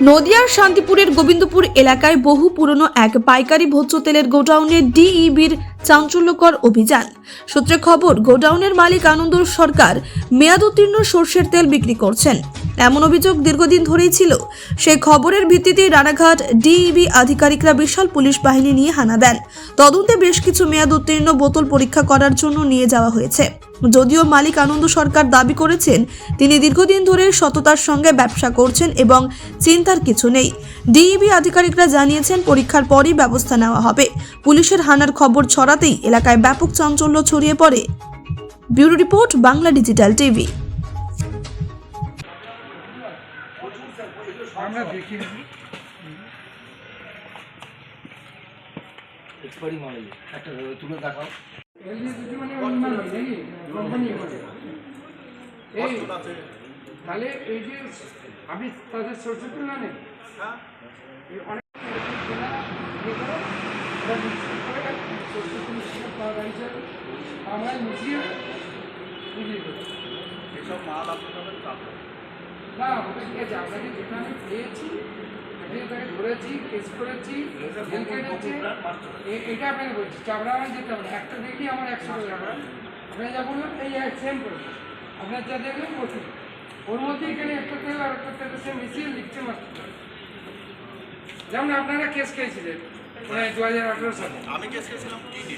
নদিয়ার শান্তিপুরের গোবিন্দপুর এলাকায় বহু পুরনো এক পাইকারি ভোজ্য তেলের গোডাউনে ডিইবির চাঞ্চল্যকর অভিযান। সূত্রে খবর, গোডাউনের মালিক আনন্দ সরকার মেয়াদ উত্তীর্ণ সর্ষের তেল বিক্রি করছেন। এমন অভিযোগ দীর্ঘদিন ধরেই ছিল। সেই খবরের ভিত্তিতে রানাঘাট ডিইবি আধিকারিকরা বিশাল পুলিশ বাহিনী নিয়ে হানা দেন। তদন্তে বেশ কিছু মেয়াদ উত্তীর্ণ বোতল পরীক্ষা করার জন্য নিয়ে যাওয়া হয়েছে। যদিও মালিক আনন্দ সরকার দাবি করেছেন, তিনি দীর্ঘদিন ধরে সততার সঙ্গে ব্যবসা করছেন এবং চিন্তার কিছু নেই। ডিইবি আধিকারিকরা জানিয়েছেন, পরীক্ষার পরই ব্যবস্থা নেওয়া হবে। পুলিশের হানার খবর ছড়াতেই এলাকায় ব্যাপক চাঞ্চল্য ছড়িয়ে পড়ে। Bureau report, Bangla digital TV. আমরা দেখি। এক্সপায়ারি মাল একটা তুলে দেখাও। মানে এই তাহলে এই যে আপনি তাদের জানেন আমরা মিশিয়ে এসব মাল আপনাদের না ওটা ঠিক আছে আপনাকে আমি পেয়েছি আমি ধরেছি কেস করেছি এটা আপনাকে বলছি চাবড়া আমার যেতে হবে একটা দেখি আমার একশো টাকা চাবড়া আপনি যা বললেন এই সেম করে আপনার যা দেখলেন বলছি ওর মধ্যে এখানে একটা তেল আর একটা তেল সে মিশিয়ে লিখছে মাত্র যেমন আপনারা কেস খেয়েছিলেন দু হাজার আঠেরো সালে। আমি কেস টিডি